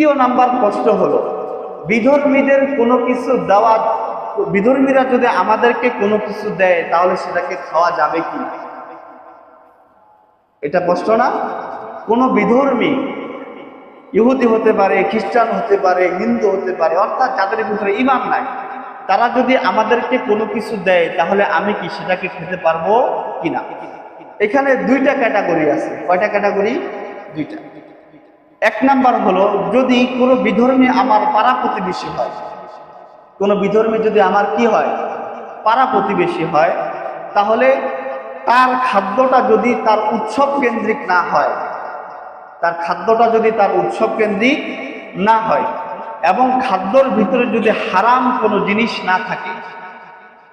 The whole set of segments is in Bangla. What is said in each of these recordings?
দ্বিতীয় নাম্বার প্রশ্ন হলো, বিধর্মীদের কোনো কিছু দেওয়া বিধর্মীরা যদি আমাদেরকে কোনো কিছু দেয়, তাহলে সেটাকে খাওয়া যাবে কি? এটা প্রশ্ন না? কোনো বিধর্মী ইহুদি হতে পারে, খ্রিস্টান হতে পারে, হিন্দু হতে পারে, অর্থাৎ যাদের ভিতরে ইমান নাই, তারা যদি আমাদেরকে কোনো কিছু দেয়, তাহলে আমি কি সেটাকে খেতে পারব কিনা? এখানে দুইটা ক্যাটাগরি আছে। কয়টা ক্যাটাগরি? দুইটা। এক নাম্বার হলো, যদি কোনো বিধর্মী আমার পাড়া প্রতিবেশী হয়, কোনো বিধর্মী যদি আমার কি হয়, পাড়া প্রতিবেশী হয়, তাহলে তার খাদ্যটা যদি তার উৎসব কেন্দ্রিক না হয়, তার খাদ্যটা যদি তার উৎসব কেন্দ্রিক না হয়, এবং খাদ্যর ভিতরে যদি হারাম কোনো জিনিস না থাকে,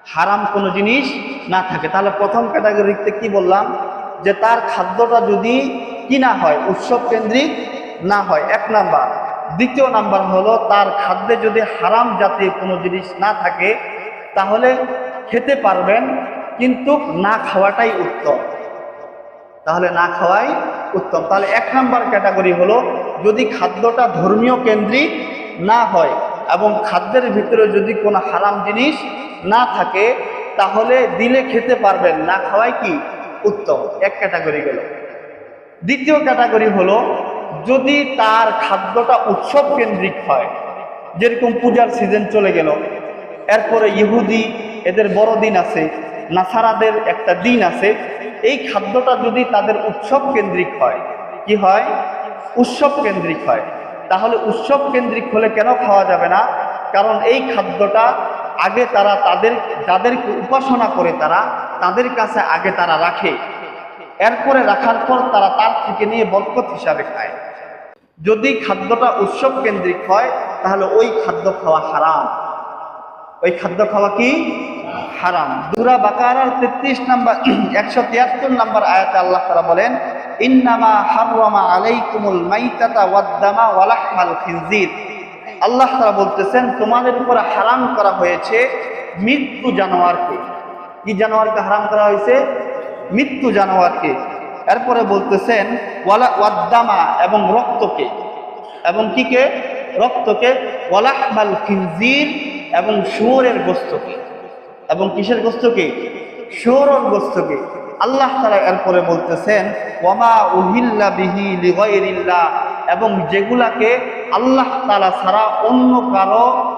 হারাম কোনো জিনিস না থাকে, তাহলে প্রথম ক্যাটাগরিতে কি বললাম, যে তার খাদ্যটা যদি কি না হয়, উৎসব কেন্দ্রিক না হয়, এক নাম্বার। দ্বিতীয় নাম্বার হলো, তার খাদ্যে যদি হারাম জাতীয় কোনো জিনিস না থাকে, তাহলে খেতে পারবেন, কিন্তু না খাওয়াটাই উত্তম। তাহলে না খাওয়াই উত্তম। তাহলে এক নাম্বার ক্যাটাগরি হলো, যদি খাদ্যটা ধর্মীয় কেন্দ্রিক না হয় এবং খাদ্যের ভিতরে যদি কোনো হারাম জিনিস না থাকে, তাহলে দিলে খেতে পারবেন, না খাওয়াই কি উত্তম। এক ক্যাটাগরি গেল। দ্বিতীয় ক্যাটাগরি হলো যদি তার খাদ্যটা উৎসব কেন্দ্রিক হয়, যেরকম পূজার সিজন চলে গেল, এরপরে ইহুদি, এদের বড়দিন আছে, নাসারাদের একটা দিন আছে, এই খাদ্যটা যদি তাদের উৎসব কেন্দ্রিক হয়, কি হয়? উৎসব কেন্দ্রিক হয়। তাহলে উৎসব কেন্দ্রিক হলে কেন খাওয়া যাবে না? কারণ এই খাদ্যটা আগে তারা তাদের, যাদেরকে উপাসনা করে তারা, তাদের কাছে আগে তারা রাখে। এরপরে রাখার পর তারা তার থেকে নিয়ে বরকত হিসাবে খায়। যদি খাদ্যটা উৎসব কেন্দ্রিক হয়, তাহলে ওই খাদ্য খাওয়া হারাম। ওই খাদ্য খাওয়া কি? হারাম। দুরা বাকারার তেত্রিশ নাম্বার, একশো তিয়াত্তর নাম্বার আয়াতে আল্লাহ তারা বলেন, ইন্নামা হাররামা আলাইকুমুল মাইতাতা ওয়াদ্দামা ওয়ালাহমাল খিনজির। আল্লাহ তারা বলতেছেন, তোমাদের উপরে হারাম করা হয়েছে মৃত্যু জানোয়ারকে। কি জানোয়ারকে হারাম করা হয়েছে? মৃত্যু জানোয়ারকে। এরপরে বলতেছেন, ওয়ালা ওয়াদ্দামা এবং রক্তকে। এবং কি কে? রক্তকে, ওয়ালাহমাল খিনজির এবং শুয়োরের গোস্তকে এবং কিসের গোস্তকে শুয়োরের গোস্তকে আল্লাহ তালা এরপরে বলতেছেন, ওয়ামা উহিল্লা বিহি লিগাইরিল্লাহ এবং যেগুলাকে আল্লাহ তালা ছাড়া অন্য কারও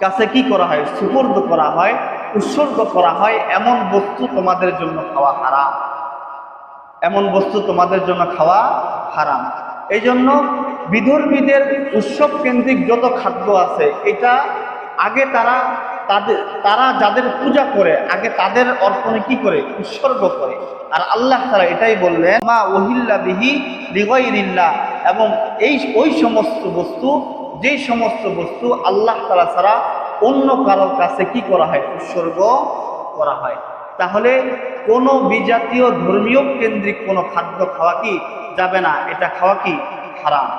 কাছে কি করা হয়? সুপর্দ করা হয়। উৎসর্গ করা হয়, এমন বস্তু তোমাদের জন্য খাওয়া হারাম। এমন বস্তু তোমাদের জন্য খাওয়া হারাম। এই জন্য বিধর্মীদের উৎসব কেন্দ্রিক যত খাদ্য আছে, এটা আগে তারা তাদের, তারা যাদের পূজা করে, আগে তাদের অর্পণে কি করে? উৎসর্গ করে। আর আল্লাহ তারা এটাই বললেন, মা ওহিল্লা বিহি রিগইরিল্লা এবং এই, ওই সমস্ত বস্তু, যেই সমস্ত বস্তু আল্লাহ তালা ছাড়া অন্য কারোর কাছে কি করা হয়? উৎসর্গ করা হয়। তাহলে কোনো বিজাতীয় ধর্মীয় কেন্দ্রিক কোনো খাদ্য খাওয়া কি যাবে না? এটা খাওয়া কি? হারাম।